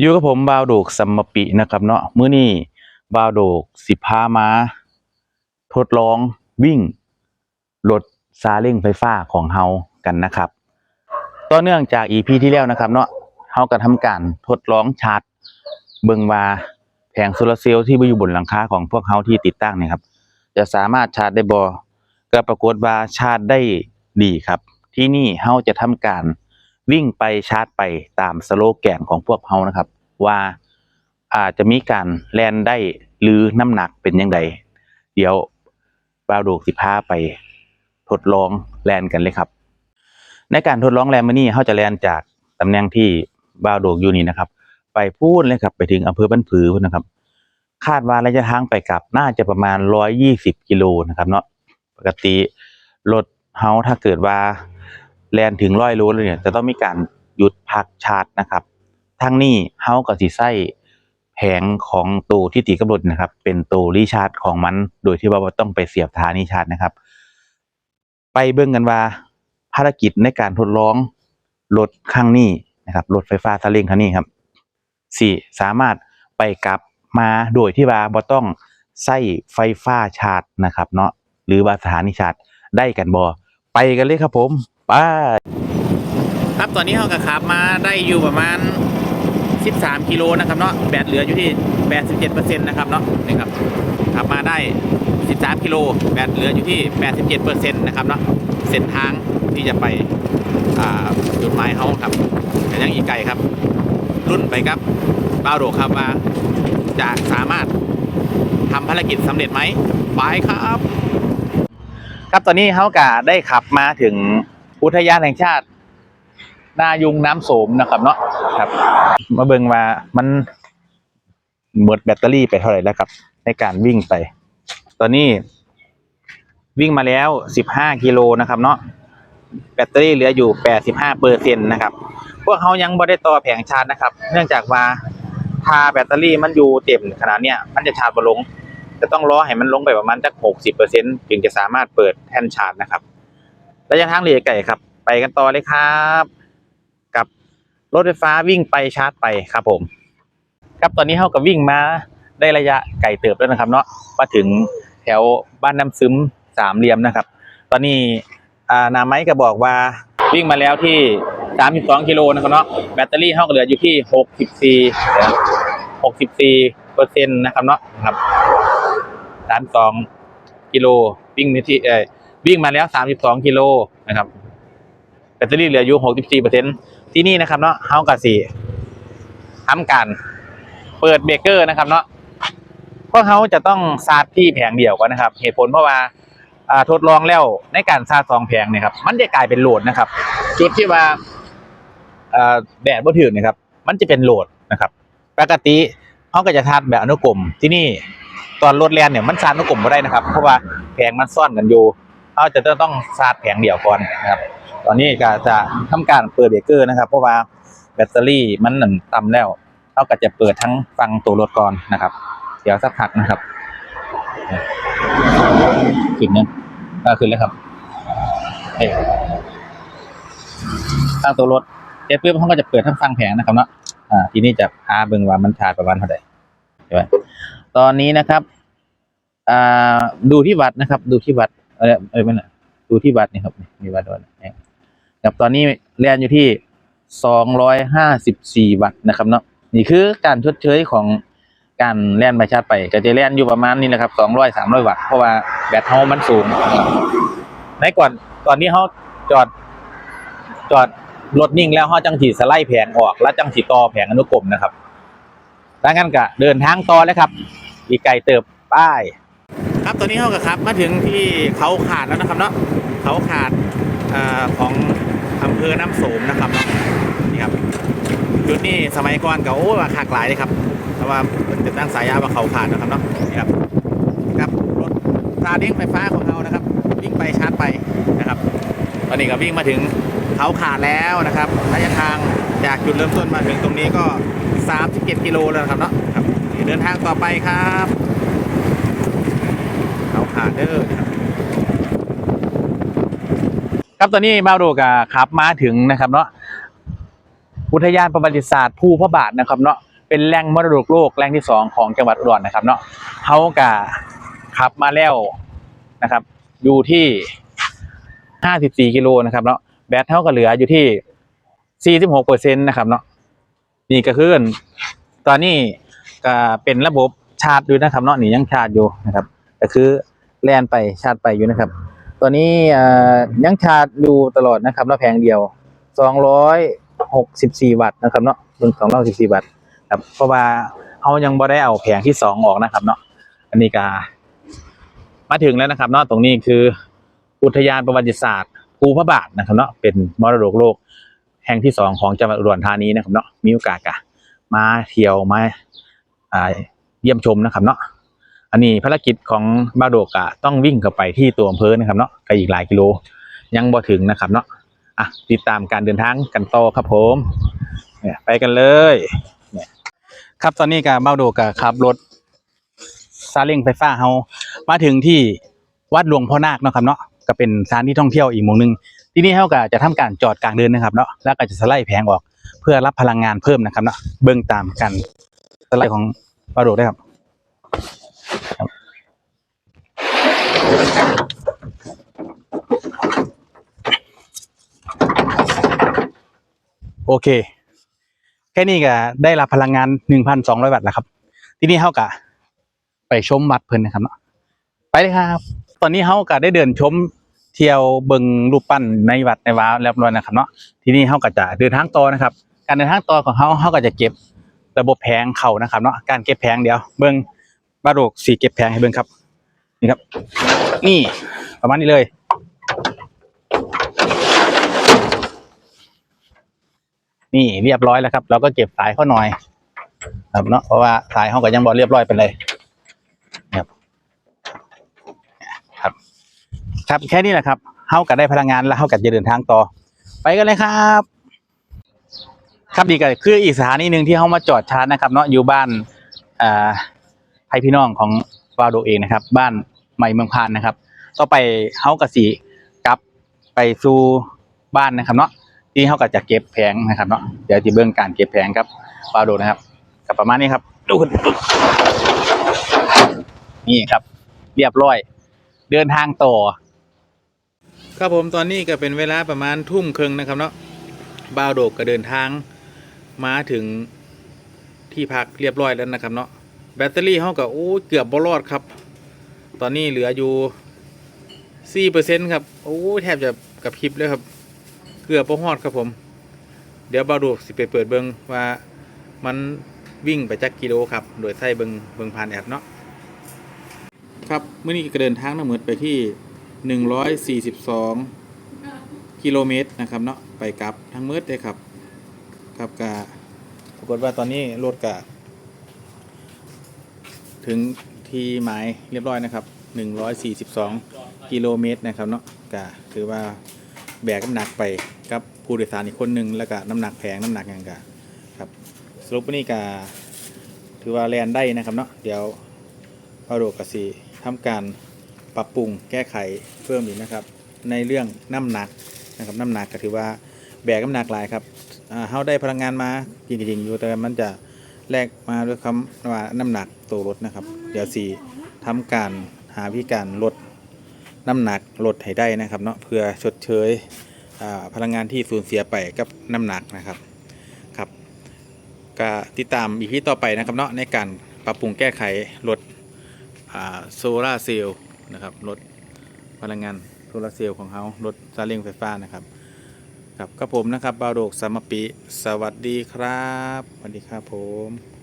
อยู่กับผมบาวโดกสัมมปินะครับเนาะมื้อนี้บาวโดกสิพามาทดลองวิ่งรถซาเล้งไฟฟ้าของเฮากันนะครับ ต่อเนื่องจาก EP ที่แล้วนะครับเนาะเฮาก็ทำการทดลองชาร์จเบิงว่าแผงโซลาร์เซลล์ที่อยู่บนหลังคาของพวกเฮาที่ติดตั้งเนี่ยครับ จะสามารถชาร์จได้บ่ก็ปรากฏว่าชาร์จได้ดีครับ ที่นี่เฮาจะทำการ วิ่งไปชาร์จไปตามสโลแกนของพวกเฮานะครับ ว่าอาจจะมีการแลนได้หรือน้ำหนักเป็นยังไงเดี๋ยวบาวโดกสิพาไปทดลองแลนกันเลยครับ ในการทดลองแลนมานี่เฮาจะแลนจากตำแหน่งที่บาวโดกอยู่นี่นะครับ ไปพูดเลยครับไปถึงอำเภอบ้านผือนนะครับ คาดว่าระยะทางไปกลับน่าจะประมาณ 120 กิโลนะครับเนาะปกติรถเฮาถ้าเกิดว่า แลนถึงร้อยโลเลยเนี่ยจะต้องมีการหยุดพักชาร์จนะครับทั้งนี้เฮาก็สิใช้แผงของตัวที่ติดกับรถนะครับ เป็นตัวรีชาร์จของมัน โดยที่ว่าต้องไปเสียบฐานีชาร์จนะครับ ไปเบิ่งกันว่าภารกิจในการทดลองรถครั้งนี้นะครับรถไฟฟ้าซาเล้งคันนี้ครับสิสามารถไปกลับมาโดยที่ว่าบ่ต้องใช้ไฟฟ้าชาร์จนะครับ เนาะหรือว่าสถานีชาร์จได้กันบ่ไปกันเลยครับผม ไปครับตอนนี้เราก็ขับมาได้อยู่ประมาณ 13 กิโลนะครับเนาะแบตเหลืออยู่ที่ 87%นะครับเนาะนี่ครับขับมาได้ 13 กิโลแบตเหลืออยู่ที่ 87%นะครับเนาะเส้นทางที่จะไปจุดหมายเขาครับแต่ยังอีกไกลครับ รุ่นไปครับบ้าโดครับว่าจะสามารถทำภารกิจสำเร็จไหมไปครับ ครับตอนนี้เขากะได้ขับมาถึง อุทยานแห่งชาติ นายุงน้ำโสมนะครับเนาะครับ มาเบิ่งว่ามันหมดแบตเตอรี่ไปเท่าไหร่แล้วครับ ในการวิ่งไป ตอนนี้ วิ่งมาแล้ว15กิโลนะครับ เนาะแบตเตอรี่เหลืออยู่85เปอร์เซ็นต์นะครับ พวกเขายังไม่ได้ต่อแผงชาร์จนะครับ เนื่องจากว่าถ้าแบตเตอรี่มันอยู่เต็มขนาดเนี้ยมันจะชาร์จบ่ลงจะต้องรอให้มันลงไปประมาณสัก60เปอร์เซ็นต์ถึงจะสามารถเปิดแท่นชาร์จนะครับ ระยะทางเหลือไกลครับ ไปกันต่อเลยครับ กับรถไฟฟ้าวิ่งไปชาร์จไปครับผม ครับตอนนี้เขาก็วิ่งมาได้ระยะไกลเติบแล้วนะครับ เนาะมาถึงแถวบ้านน้ำซึมสามเหลี่ยมนะครับ ตอนนี้อานาไม้ก็บอกว่าวิ่งมาแล้วที่ 32กิโลนะครับเนาะแบตเตอรี่เขาก็เหลืออยู่ที่ 64 64เปอร์เซ็นต์นะครับเนาะครับ32กิโลวิ่งมาที่เออ วิ่งมาแล้ว 32 กิโลนะครับแบตเตอรี่เหลืออยู่ 64เปอร์เซ็นที่นี่นะครับเนาะเฮากับสี่ทำการเปิดเบรกเกอร์นะครับเนาะพวกเขาจะต้องซาดที่แผงเดียวก่อนนะครับ เหตุผลเพราะว่าทดลองแล้วในการซาดสองแผงเนี่ยครับมันจะกลายเป็นโหลดนะครับ จุดที่ว่าอ่าแดดบ่ถึงนะครับ มันจะเป็นโหลดนะครับ ปกติเขาก็จะทาดแบบอนุกรมที่นี่ตอนรถแลนเนี่ยมันซาดอนุกรมไม่ได้นะครับ เพราะว่าแผงมันซ่อนกันอยู่ เขาจะต้องซาดแผงเดียวก่อนนะครับ ตอนนี้ก็จะทำการเปิดเบรกเกอร์นะครับ เพราะว่าแบตเตอรี่มันหนึ่งต่ำแล้วเท่ากับจะเปิดทั้งฟังตัวรถก่อนนะครับ เดี๋ยวสักพักนะครับขึ้นเนี่ยขึ้นเลยครับเอ้ยตั้งตัวรถเจ๊ปุ๊บเขาก็จะเปิดทั้งฟังแผงนะครับเนาะอ่าทีนี้จะพาเบิ่งว่ามันชาร์จประมาณเท่าไหร่ใช่ไหมตอนนี้นะครับ อ่าดูที่วัดนะครับ ดูที่วัด เออเออไม่น่ะดูที่วัดนี่ครับมีวัดด้วยนะกับตอนนี้เรียนอยู่ที่สองร้อยห้าสิบสี่วัตต์นะครับเนาะนี่คือการชดเชยของการแล่นไปชาร์จไปก็จะแล่นอยู่ประมาณนี้แหละครับสองร้อยสามร้อยวัตต์เพราะว่าแบตเฮามันสูงในก่อนตอนนี้เขาจอดจอดรถนิ่งแล้วเขาจังสีสไลด์แผงออก แล้วจังสีต่อแผงอนุกรมนะครับดังนั้นก็เดินทางต่อเลยครับ อีกไกลเติบป้าย ครับตอนนี้เขาก็ครับมาถึงที่เขาขาดแล้วนะครับเนาะเขาขาดอของอำเภอน้ำโสมนะครับเนาะนี่ครับจุดนี้สมัยก่อนก็โอ้ว่าขากหลายเลยครับเพราะว่าเป็นจะตั้งสายยาวว่าเขาขาดนะครับเนาะนี่ครับครับรถซาเล้งไฟฟ้าของเรานะครับ วิ่งไปชาร์จไปนะครับ ตอนนี้ก็วิ่งมาถึงเขาขาดแล้วนะครับระยะทางจากจุดเริ่มต้นมาถึงตรงนี้ก็ 37 กิโลแล้วนะครับเนาะครับเดินทางต่อไปครับ เขาเด้อครับตอนนี้มาดูกับขับมาถึงนะครับเนาะอุทยานประวัติศาสตร์ภูพระบาทนะครับเนาะเป็นแหล่งมรดกโลกแหล่งที่สองของจังหวัดอุดรนะครับเนาะเฮากะขับมาแล้วนะครับ อยู่ที่54กิโลนะครับเนาะแบตเท่ากับเหลืออยู่ที่46เปอร์เซ็นต์นะครับเนาะนี่ก็คือตอนนี้ก็เป็นระบบชาร์จอยู่นะครับเนาะนี่ยังชาร์จอยู่นะครับ ก็คือ แล่นไปชาร์จไปอยู่นะครับ ตัวนี้ยังชาร์จอยู่ตลอดนะครับแล้วแผงเดียว 264 วัตต์นะครับเนาะเป็น264วัตต์ครับเพราะว่าเขายังบ่ได้เอาแผงที่สองออกนะครับเนาะอันนี้ก็มาถึงแล้วนะครับเนาะตรงนี้คืออุทยานประวัติศาสตร์ภูพระบาทนะครับเนาะเป็นมรดกโลกแห่งที่สองของจังหวัดอุดรธานีนะครับเนาะมีโอกาสกะมาเที่ยวมาเยี่ยมชมนะครับเนาะ อันนี้ภารกิจของบาโดกะต้องวิ่งเข้าไปที่ตัวอำเภอนะครับเนาะไกลอีกหลายกิโลยังบ่ถึงนะครับเนาะอะติดตามการเดินทางกันต่อครับผมเนี่ยไปกันเลยเนี่ยครับตอนนี้กับบาโดกะขับรถซาเล้งไฟฟ้าเฮามาถึงที่วัดหลวงพ่อนาคเนาะครับเนาะก็เป็นสถานที่ท่องเที่ยวอีกมู่หนึงที่นี่เขาก็จะทำการจอดกลางเดินนะครับเนาะแล้วก็จะสไลด์แผงออกเพื่อรับพลังงานเพิ่มนะครับเนาะเบื้องตามกันสไลด์ของปลาโดได้ครับครับ โอเค แค่นี้ก็ได้รับพลังงานหนึ่งพันสองร้อยวัตต์แล้วครับ ที่นี่เขาก็ไปชมวัดเพิ่นนะครับเนาะไปเลยครับ ตอนนี้เขาก็ได้เดินชมเที่ยวเบิงรูปปั้นในวัดในว้าแล้วร้อยนะครับเนาะทีนี้เขาก็จะเดินทางต่อนะครับ การเดินทางต่อของเขาเขาก็จะเก็บระบบแผงเข่านะครับเนาะการเก็บแผงเดี๋ยวเบิง บาโรกสีเก็บแผงให้เบิงครับ นี่ครับ นี่ประมาณนี้เลย นี่เรียบร้อยแล้วครับ เราก็เก็บสายเข้าหน่อย ครับเนาะเพราะว่าสายเขาก็ยังบอเรียบร้อยไปเลยครับครับแค่นี้แหละครับเฮากับได้พลังงานแล้วเฮากับจะเดินทางต่อ ไปกันเลยครับ ครับดีก็คืออีกสถานีหนึ่งที่เฮามาจอดชาร์จนะครับ เนาะอยู่บ้านอ่า ให้พี่น้องของวาโดเองนะครับ บ้านใหม่เมืองพานนะครับ ต่อไปเฮากับสีกลับไปสู่บ้านนะครับเนาะที่เฮาก็จะเก็บแผงนะครับเนาะเดี๋ยวจะเบื้องการเก็บแผงครับวาโดนะครับกับประมาณนี้ครับดูนนี่ครับ เรียบร้อย เดินทางต่อครับผมตอนนี้ก็เป็นเวลาประมาณทุ่มครึ่งนะครับเนาะบ่าวโดกก็เดินทางมาถึงที่พักเรียบร้อยแล้วนะครับเนาะ แบตเตอรี่เขาก็โอ้เกือบบรอดครับ ตอนนี้เหลืออยู่สี่เปอร์เซ็นครับ โอ้แทบจะกับพริบเลยครับ เกือบบ่ฮอดครับผม เดี๋ยวบาดกสิไปเปิดเบิงว่ามันวิ่งไปจักกิโลครับ โดยใช้เบิงเบิงผ่านแอปเนาะ ครับเมื่อนี้ก็เดินทางทั้งหมดไปที่หนึ่งร้อยสี่สิบสองกิโลเมตรนะครับเนาะ ไปกลับทั้งมืดเลยครับ ครับกะปรากฏว่าตอนนี้รถกะ ถึงที่หมายเรียบร้อยนะครับหนึ่งร้อยสี่สิบสองกิโลเมตรนะครับเนาะกะถือว่าแบกน้ำหนักไปกับผู้โดยสารอีกคนหนึ่งแล้วก็น้ำหนักแพงน้ำหนักอย่างกะครับสรุปวันนี้กะถือว่าแลนได้นะครับเนาะเดี๋ยวพาโรกสีทำการปรับปรุงแก้ไขเพิ่มอีกนะครับ ในเรื่องน้ำหนักนะครับน้ำหนักก็ถือว่าแบกน้ำหนักหลายครับอ่าเขาได้พลังงานมาจริงๆอยู่แต่มันจะ แลกมาด้วยคำว่าน้ำหนักตัวรถนะครับ เดี๋ยวสีทำการหาวิธีการลดน้ำหนักลดให้ได้นะครับเนาะเพื่อชดเชยพลังงานที่สูญเสียไปกับน้ำหนักนะครับครับก็ติดตามอีพีต่อไปนะครับเนาะในการปรับปรุงแก้ไขลดโซลาร์เซลล์นะครับลดพลังงานโซลาร์เซลล์ของเขาลดซาเล้งไฟฟ้านะครับ ครับกับผมนะครับบาวโดกสามปี สวัสดีครับ สวัสดีครับผม